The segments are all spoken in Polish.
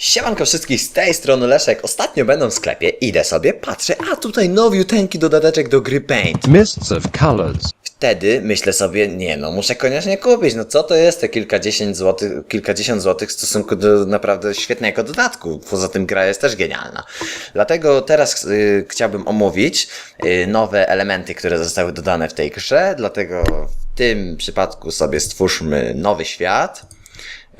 Siemanko wszystkich, z tej strony Leszek. Ostatnio będą w sklepie, idę sobie, patrzę, a tutaj nowiuteńki dodateczek do gry Paint. Mists of colors. Wtedy myślę sobie, nie no, muszę koniecznie kupić, no co to jest te kilkadziesiąt złotych, kilkadziesiąt złotych w stosunku do naprawdę świetnego dodatku. Poza tym gra jest też genialna. Dlatego teraz y, chciałbym omówić y, nowe elementy, które zostały dodane w tej grze, dlatego w tym przypadku sobie stwórzmy nowy świat.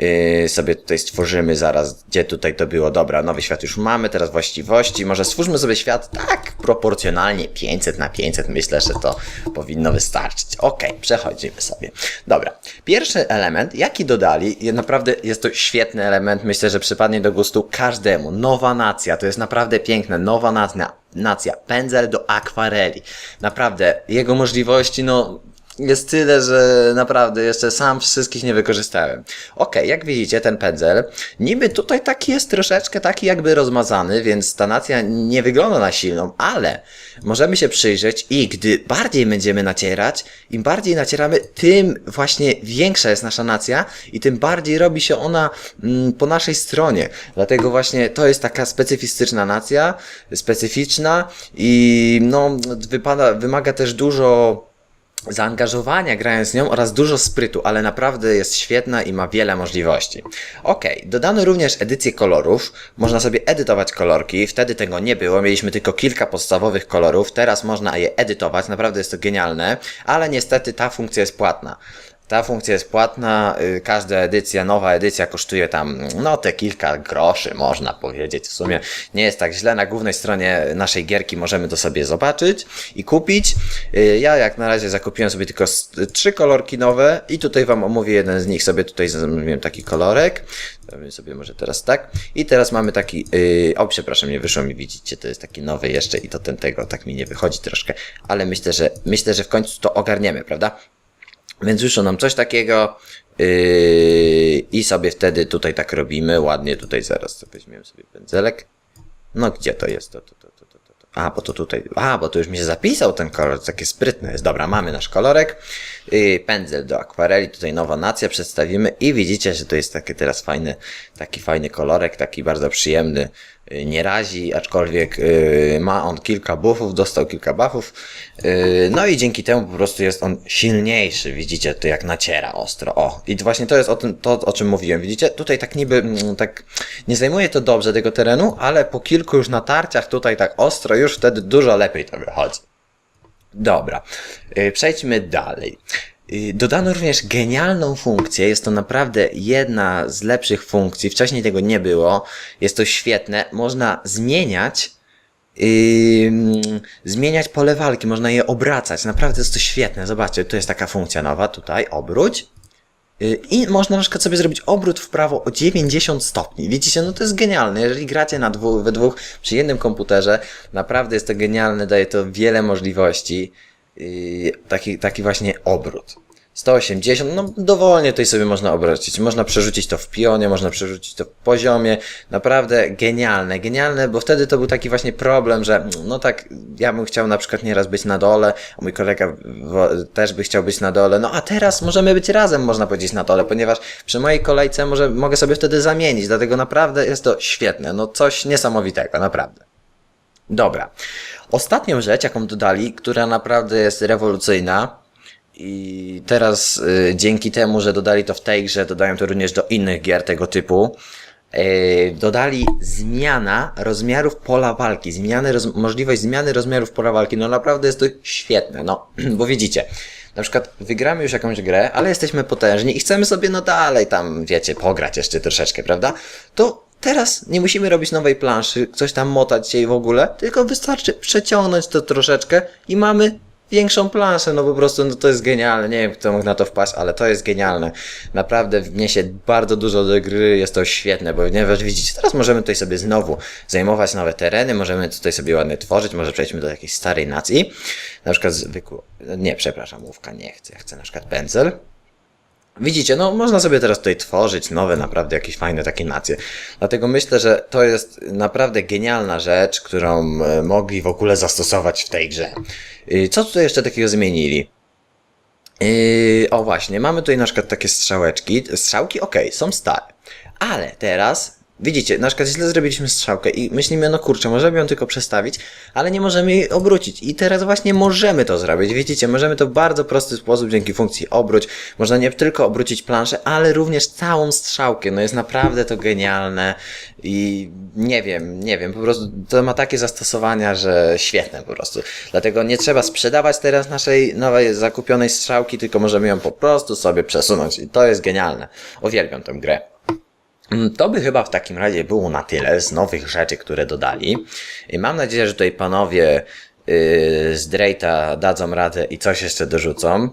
Yy, sobie tutaj stworzymy zaraz, gdzie tutaj to było. Dobra, nowy świat już mamy, teraz właściwości. Może stwórzmy sobie świat tak proporcjonalnie 500 na 500. Myślę, że to powinno wystarczyć. Ok, przechodzimy sobie. Dobra, pierwszy element, jaki dodali, naprawdę jest to świetny element. Myślę, że przypadnie do gustu każdemu. Nowa nacja, to jest naprawdę piękne. Nowa nacja, nacja. Pędzel do akwareli. Naprawdę, jego możliwości, no jest tyle, że naprawdę jeszcze sam wszystkich nie wykorzystałem. Ok, jak widzicie, ten pędzel, niby tutaj taki jest troszeczkę taki jakby rozmazany, więc ta nacja nie wygląda na silną, ale możemy się przyjrzeć i gdy bardziej będziemy nacierać, im bardziej nacieramy, tym właśnie większa jest nasza nacja i tym bardziej robi się ona mm, po naszej stronie. Dlatego właśnie to jest taka specyfistyczna nacja, specyficzna i no, wypada, wymaga też dużo zaangażowania grając z nią oraz dużo sprytu, ale naprawdę jest świetna i ma wiele możliwości. Ok, dodano również edycję kolorów. Można sobie edytować kolorki. Wtedy tego nie było. Mieliśmy tylko kilka podstawowych kolorów. Teraz można je edytować. Naprawdę jest to genialne, ale niestety ta funkcja jest płatna. Ta funkcja jest płatna, y, każda edycja, nowa edycja kosztuje tam, no te kilka groszy, można powiedzieć. W sumie nie jest tak źle. Na głównej stronie naszej gierki możemy to sobie zobaczyć i kupić. Y, Ja jak na razie zakupiłem sobie tylko trzy kolorki nowe i tutaj Wam omówię jeden z nich. Sobie tutaj zamówiłem taki kolorek. Zrobimy sobie może teraz tak. I teraz mamy taki, yy, o przepraszam, nie wyszło mi, widzicie, to jest taki nowy jeszcze i to ten tego, tak mi nie wychodzi troszkę, ale myślę, że myślę, że w końcu to ogarniemy, prawda? Więc wyszło nam coś takiego yy, i sobie wtedy tutaj tak robimy, ładnie tutaj zaraz to weźmiemy sobie pędzelek. No gdzie to jest? To, to, to, to, to, to. A, bo to tutaj, a, bo to już mi się zapisał ten kolor, takie sprytne jest. Dobra, mamy nasz kolorek, yy, pędzel do akwareli, tutaj nowa nacja przedstawimy i widzicie, że to jest taki teraz fajny, taki fajny kolorek, taki bardzo przyjemny, nie razi, aczkolwiek yy, ma on kilka buffów, dostał kilka buffów, yy, no i dzięki temu po prostu jest on silniejszy, widzicie, to jak naciera ostro, o, i właśnie to jest o tym, to o czym mówiłem, widzicie, tutaj tak niby, mm, tak, nie zajmuje to dobrze tego terenu, ale po kilku już natarciach tutaj tak ostro, już wtedy dużo lepiej to wychodzi. Dobra, y, przejdźmy dalej. Y, Dodano również genialną funkcję. Jest to naprawdę jedna z lepszych funkcji. Wcześniej tego nie było. Jest to świetne. Można zmieniać. Yy, zmieniać pole walki, można je obracać. Naprawdę jest to świetne. Zobaczcie, tu jest taka funkcja nowa, tutaj, obróć. Yy, I można na przykład sobie zrobić obrót w prawo o 90 stopni. Widzicie, no to jest genialne. Jeżeli gracie na dwóch, we dwóch przy jednym komputerze, naprawdę jest to genialne, daje to wiele możliwości. Yy, taki, taki właśnie obrót. 180, no dowolnie tutaj sobie można obrócić. Można przerzucić to w pionie, można przerzucić to w poziomie. Naprawdę genialne, genialne, bo wtedy to był taki właśnie problem, że no tak, ja bym chciał na przykład nieraz być na dole, a mój kolega też by chciał być na dole. No a teraz możemy być razem, można powiedzieć, na dole, ponieważ przy mojej kolejce może, mogę sobie wtedy zamienić, dlatego naprawdę jest to świetne, no coś niesamowitego, naprawdę. Dobra. Ostatnią rzecz, jaką dodali, która naprawdę jest rewolucyjna, i teraz y, dzięki temu, że dodali to w tej grze, dodają to również do innych gier tego typu. y, dodali zmiana rozmiarów pola walki, zmiany, roz, możliwość zmiany rozmiarów pola walki. No naprawdę jest to świetne, no, bo widzicie, na przykład wygramy już jakąś grę, ale jesteśmy potężni i chcemy sobie no dalej tam, wiecie, pograć jeszcze troszeczkę, prawda? To teraz nie musimy robić nowej planszy, coś tam motać i w ogóle, tylko wystarczy przeciągnąć to troszeczkę i mamy większą planszę, no po prostu no to jest genialne. Nie wiem, kto mógł na to wpaść, ale to jest genialne. Naprawdę wniesie bardzo dużo do gry, jest to świetne, bo ponieważ widzicie, teraz możemy tutaj sobie znowu zajmować nowe tereny, możemy tutaj sobie ładnie tworzyć, może przejdźmy do jakiejś starej nacji, na przykład zwykłą, nie, przepraszam, łówka nie chcę, chcę na przykład pędzel. Widzicie, no można sobie teraz tutaj tworzyć nowe, naprawdę jakieś fajne takie nacje. Dlatego myślę, że to jest naprawdę genialna rzecz, którą e, mogli w ogóle zastosować w tej grze. Co tutaj jeszcze takiego zmienili? Yy, o właśnie, mamy tutaj na przykład takie strzałeczki. Strzałki, ok, są stare. Ale teraz Widzicie, na przykład źle zrobiliśmy strzałkę i myślimy, no kurczę, możemy ją tylko przestawić, ale nie możemy jej obrócić. I teraz właśnie możemy to zrobić. Widzicie, możemy to w bardzo prosty sposób dzięki funkcji obróć. Można nie tylko obrócić planszę, ale również całą strzałkę. No jest naprawdę to genialne i nie wiem, nie wiem, po prostu to ma takie zastosowania, że świetne po prostu. Dlatego nie trzeba sprzedawać teraz naszej nowej zakupionej strzałki, tylko możemy ją po prostu sobie przesunąć i to jest genialne. Uwielbiam tę grę. Mm, To by chyba w takim razie było na tyle z nowych rzeczy, które dodali. Mam nadzieję, że tutaj panowie yy, z Drake'a dadzą radę i coś jeszcze dorzucą.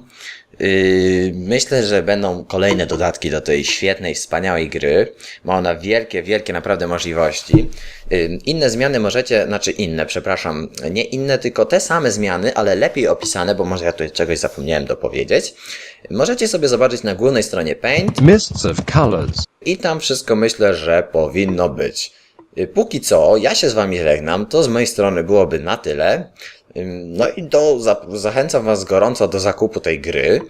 Yy, myślę, że będą kolejne dodatki do tej świetnej, wspaniałej gry. Ma ona wielkie, wielkie naprawdę możliwości. Yy, inne zmiany możecie, znaczy inne, przepraszam, nie inne, tylko te same zmiany, ale lepiej opisane, bo może ja tutaj czegoś zapomniałem dopowiedzieć. Możecie sobie zobaczyć na głównej stronie Paint. Mists of colors. I tam wszystko myślę, że powinno być. Y, Póki co, ja się z wami żegnam. To z mojej strony byłoby na tyle. No i do, za, zachęcam was gorąco do zakupu tej gry,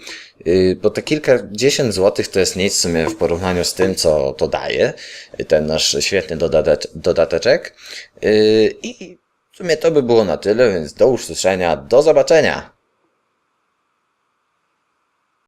Y, bo te kilkadziesiąt złotych to jest nic w sumie w porównaniu z tym, co to daje, y, ten nasz świetny dodatecz, dodateczek. I w sumie to by było na tyle, więc do usłyszenia, do zobaczenia!